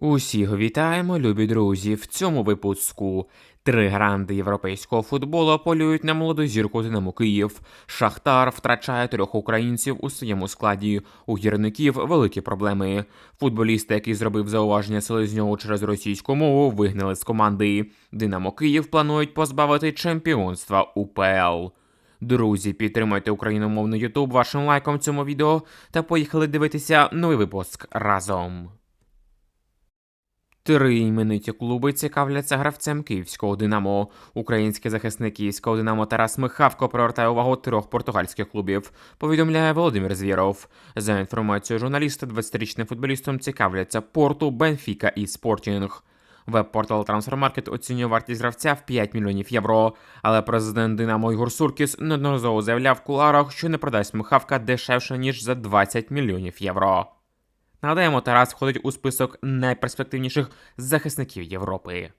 Усіх вітаємо, любі друзі. В цьому випуску три гранди європейського футболу полюють на молоду зірку Динамо Київ. Шахтар втрачає трьох українців у своєму складі. У гірників великі проблеми. Футболіста, який зробив зауваження селезньову через російську мову, вигнали з команди. Динамо Київ планують позбавити чемпіонства УПЛ. Друзі, підтримайте україномовний Ютуб вашим лайком цьому відео та поїхали дивитися новий випуск разом. Три імениті клуби цікавляться гравцем київського Динамо. Український захисник київського Динамо Тарас Михавко привертає увагу трьох португальських клубів. Повідомляє Володимир Звіров. За інформацією журналіста, 20-річним футболістом цікавляться Порту, Бенфіка і Спортінг. Веб-портал Transfermarkt оцінює вартість гравця в 5 мільйонів євро. Але президент Динамо Ігор Суркіс неодноразово заявляв в куларах, що не продасть Михавка дешевше ніж за 20 мільйонів євро. Нагадаємо, Тарас входить у список найперспективніших захисників Європи.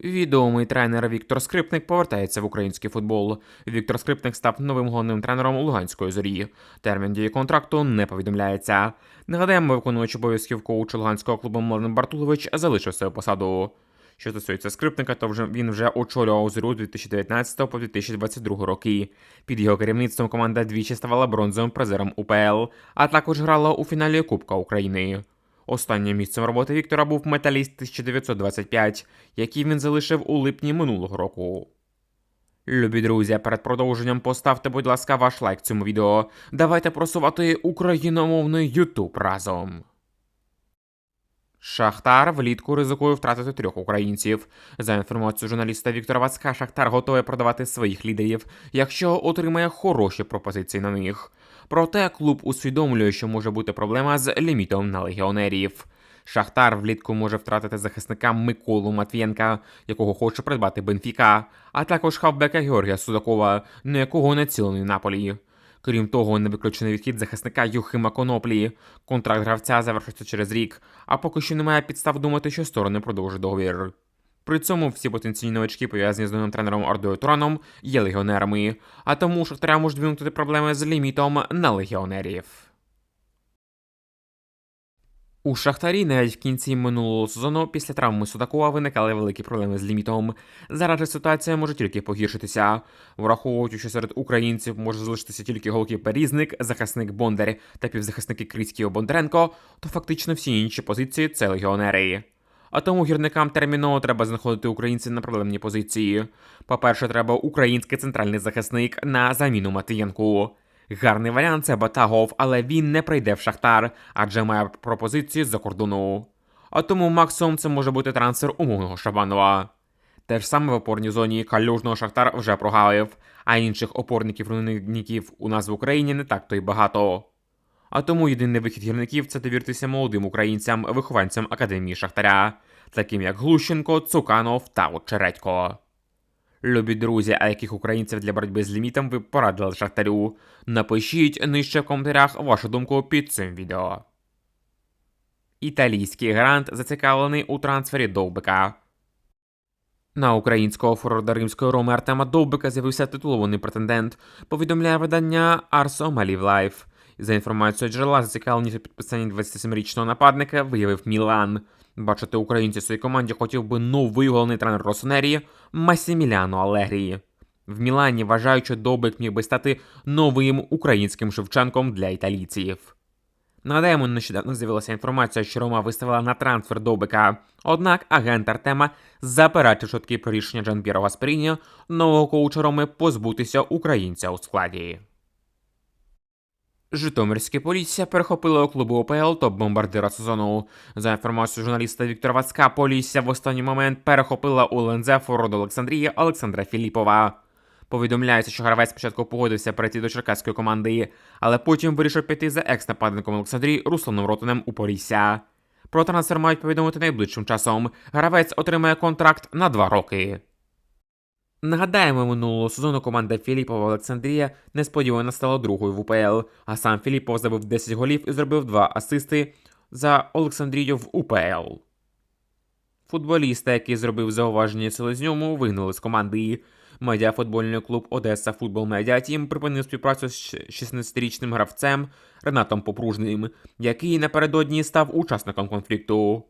Відомий тренер Віктор Скрипник повертається в український футбол. Віктор Скрипник став новим головним тренером Луганської зорі. Термін дії контракту не повідомляється. Нагадаємо, виконувач обов'язків коуча Луганського клубу Младен Бартулович залишив свою посаду. Що стосується скрипника, то вже він вже очолював зорю 2019 по 2022 роки. Під його керівництвом команда двічі ставала бронзовим призером УПЛ, а також грала у фіналі Кубка України. Останнім місцем роботи Віктора був металіст 1925, який він залишив у липні минулого року. Любі друзі, перед продовженням поставте, будь ласка, ваш лайк цьому відео. Давайте просувати україномовний Ютуб разом. Шахтар влітку ризикує втратити трьох українців. За інформацією журналіста Віктора Вацка, Шахтар готовий продавати своїх лідерів, якщо отримає хороші пропозиції на них. Проте клуб усвідомлює, що може бути проблема з лімітом на легіонерів. Шахтар влітку може втратити захисника Миколу Матвієнка, якого хоче придбати Бенфіка, а також хавбека Георгія Судакова, на якого націлений Наполі. Крім того, не виключений відхід захисника Юхима Коноплі. Контракт гравця завершиться через рік, а поки що немає підстав думати, що сторони продовжать договір. При цьому всі потенційні новачки, пов'язані з новим тренером Ардою Тураном, є легіонерами, а тому Шахтаря можуть виникнути проблеми з лімітом на легіонерів. У Шахтарі навіть в кінці минулого сезону після травми Судакова виникали великі проблеми з лімітом. Зараз же ситуація може тільки погіршитися. Враховуючи, що серед українців може залишитися тільки голкіпер Різник, захисник Бондар та півзахисники Крицький Бондаренко, то фактично всі інші позиції це легіонери. А тому гірникам терміново треба знаходити українців на проблемні позиції. По-перше, треба український центральний захисник на заміну Матиєнку. Гарний варіант це Батагов, але він не прийде в Шахтар, адже має пропозиції з-за кордону. А тому максимум це може бути трансфер умовного Шабанова. Те ж саме в опорній зоні калюжного Шахтар вже прогалив, а інших опорників руйнівників у нас в Україні не так то й багато. А тому єдиний вихід гірників це довіртися молодим українцям, вихованцям Академії Шахтаря, таким як Глущенко, Цуканов та Очередько. Любі друзі, а яких українців для боротьби з лімітом ви порадили Шахтарю? Напишіть нижче в коментарях вашу думку під цим відео. Італійський грант зацікавлений у трансфері Довбика. На українського форварда римської роми Артема Довбика з'явився титулований претендент, повідомляє видання Arso Maliv Life. За інформацією джерела, зацікавленість у підписанні 27-річного нападника виявив Мілан. Бачити українців в команді хотів би новий головний тренер Росонерії Масіміляно Алегрії. В Мілані вважають, що Довбик міг би стати новим українським Шевченком для італійців. Нагадаємо, нещодавно з'явилася інформація, що Рома виставила на трансфер Довбика. Однак агент Артема заперечив чутки про рішення Джан Гасперіні, нового коуча Роми, позбутися українця у складі. Житомирське Полісся перехопило у клубу ОПЛ топ-бомбардира сезону. За інформацією журналіста Віктора Вацка, Полісся в останній момент перехопила у ЛНЗ форвард Олександрії Олександра Філіпова. Повідомляється, що гравець спочатку погодився перейти до черкаської команди, але потім вирішив піти за екс-нападником Олександрії Русланом Ротанем у Полісся. Про трансфер мають повідомити найближчим часом. Гравець отримає контракт на два роки. Нагадаємо, минулого сезону команда Філіпова Олександрія несподівано стала другою в УПЛ, а сам Філіпов забив 10 голів і зробив 2 асисти за Олександрію в УПЛ. Футболіста, який зробив зауваження Селезньому, вигнали з команди. Медіафутбольний клуб Одеса Футбол Медіа Тім припинив співпрацю з 16-річним гравцем Ренатом Попружним, який напередодні став учасником конфлікту.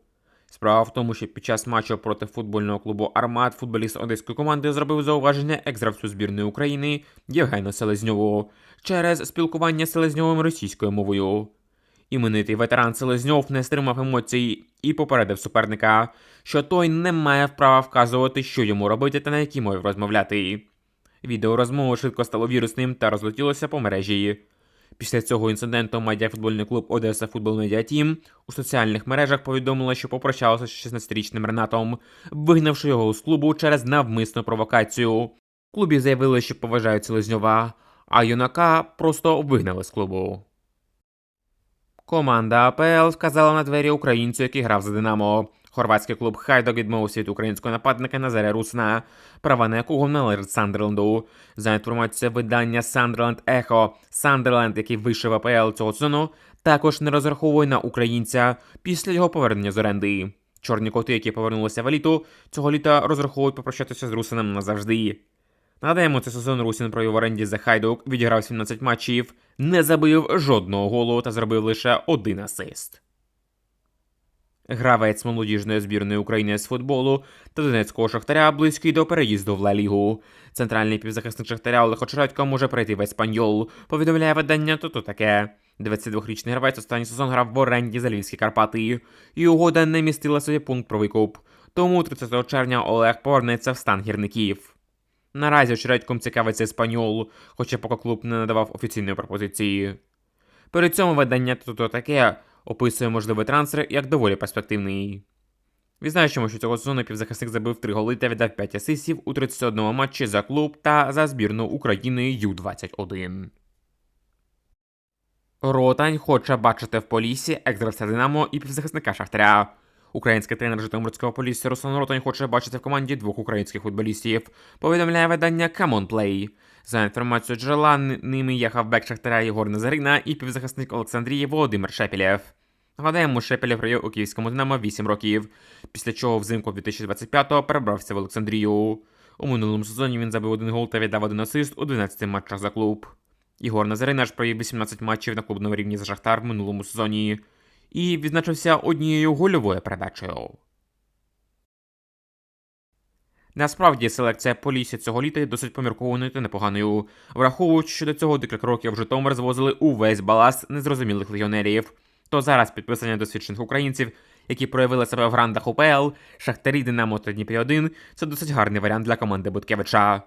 Справа в тому, що під час матчу проти футбольного клубу Армат футболіст одеської команди зробив зауваження екс-гравцю збірної України Євгену Селезньову через спілкування з Селезньовим російською мовою. Іменитий ветеран Селезньов не стримав емоцій і попередив суперника, що той не має права вказувати, що йому робити та на якій мові розмовляти. Відео розмови швидко стало вірусним та розлетілося по мережі. Після цього інциденту медіафутбольний клуб Одеса Футбол Медіа Тім у соціальних мережах повідомила, що попрощалася з 16-річним Ренатом, вигнавши його з клубу через навмисну провокацію. В клубі заявили, що поважають Селезньова, а юнака просто вигнали з клубу. Команда АПЛ вказала на двері українцю, який грав за Динамо. Хорватський клуб Хайдок відмовився від українського нападника Назаря Русна, права на якого належать Сандерленду. За інформацією видання Сандерленд Ехо, Сандерленд, який вийшов АПЛ цього сезону, також не розраховує на українця після його повернення з оренди. Чорні коти, які повернулися в еліту, цього літа розраховують попрощатися з Русином назавжди. Нагадаємо, цей сезон Русін провів в оренді за Хайдук, відіграв 17 матчів, не забив жодного голу та зробив лише один асист. Гравець молодіжної збірної України з футболу та Донецького Шахтаря близький до переїзду в Ла Лігу. Центральний півзахисник Шахтаря Олег Очередько може прийти в Еспаньол, повідомляє видання «Тото таке». 22-річний гравець останній сезон грав в оренді за Львівські Карпати, і угода не містила собі пункт про викуп. Тому 30 червня Олег повернеться в стан гірників. Наразі очередьком цікавиться Еспаньол, хоча поки клуб не надавав офіційної пропозиції. Перед цьому видання «Тото таке описує можливий трансфер як доволі перспективний. Відзначимо, що цього сезону півзахисник забив 3 голи та віддав 5 асистів у 31 матчі за клуб та за збірну України Ю-21. Ротань хоче бачити в Полісі екс-гравця Динамо і півзахисника Шахтаря. Український тренер Житомирського полісся Руслан Ротань хоче бачити в команді двох українських футболістів. Повідомляє видання Come On Play. За інформацією джерела, ними є хавбек Шахтаря Єгор Назарина і півзахисник Олександрії Володимир Шепелєв. Нагадаємо, Шепелєв провів у київському Динамо 8 років, після чого взимку 2025-го перебрався в Олександрію. У минулому сезоні він забив один гол та віддав один асист у 12 матчах за клуб. Ігор Назарина ж провів 18 матчів на клубному рівні за Шахтар в минулому сезоні і відзначився однією гольовою передачею. Насправді селекція Полісся цього літа є досить поміркованою та непоганою, враховуючи, що до цього декілька років Житомир звозили увесь баласт незрозумілих легіонерів. То зараз підписання досвідчених українців, які проявили себе в грандах УПЛ, Шахтарі, Динамо та Дніпрі 1 це досить гарний варіант для команди Буткевича.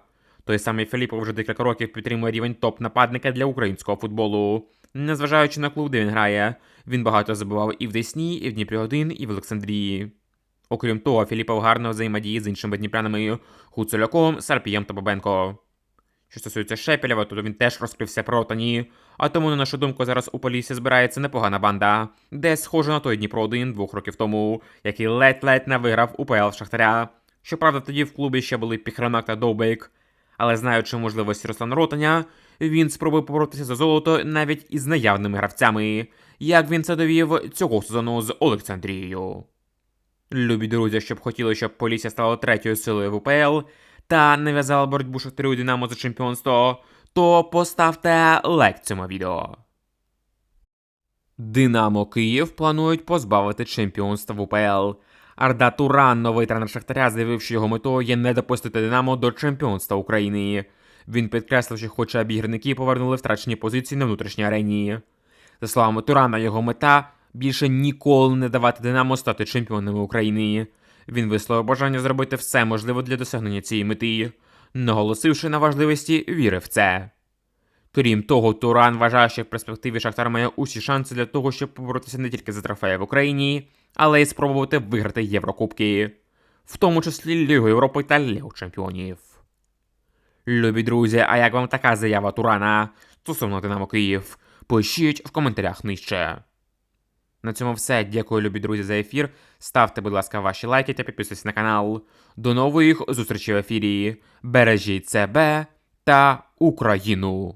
Той самий Філіпов вже декілька років підтримує рівень топ-нападника для українського футболу. Незважаючи на клуб, де він грає, він багато забивав і в Десні, і в Дніпрі 1, і в Олександрії. Окрім того, Філіпов гарно взаємодіє з іншими дніпрянами Гуцуляком, Сарпієм та Бабенко. Що стосується Шепелєва, то він теж розкрився протані, а тому, на нашу думку, зараз у Полісі збирається непогана банда, де схоже на той Дніпро 1 двох років тому, який ледь-ледь не виграв УПЛ Шахтаря. Щоправда, тоді в клубі ще були Піхранак та Довбейк, але знаючи можливості Руслана Ротаня, він спробує поборотися за золото навіть із наявними гравцями, як він це довів цього сезону з Олександрією. Любі друзі, щоб хотіли, щоб Полісся стала третьою силою в УПЛ та нав'язала боротьбу Шахтарю Динамо за чемпіонство, то поставте лайк цьому відео. Динамо Київ планують позбавити чемпіонства в УПЛ. Арда Туран, новий тренер Шахтаря, заявив, що його метою є не допустити Динамо до чемпіонства України. Він підкреслив, що хоче, аби гірники повернули втрачені позиції на внутрішній арені. За словами Турана, його мета більше ніколи не давати Динамо стати чемпіонами України. Він висловив бажання зробити все можливе для досягнення цієї мети, наголосивши на важливості віри в це. Крім того, Туран вважає, що в перспективі Шахтар має усі шанси для того, щоб поборотися не тільки за трофеї в Україні, але й спробувати виграти Єврокубки, в тому числі Лігу Європи та Лігу Чемпіонів. Любі друзі, а як вам така заява Турана стосовно Динамо Київ? Пишіть в коментарях нижче. На цьому все. Дякую, любі друзі, за ефір. Ставте, будь ласка, ваші лайки та підписуйтесь на канал. До нових зустрічей в ефірі. Бережіть себе та Україну!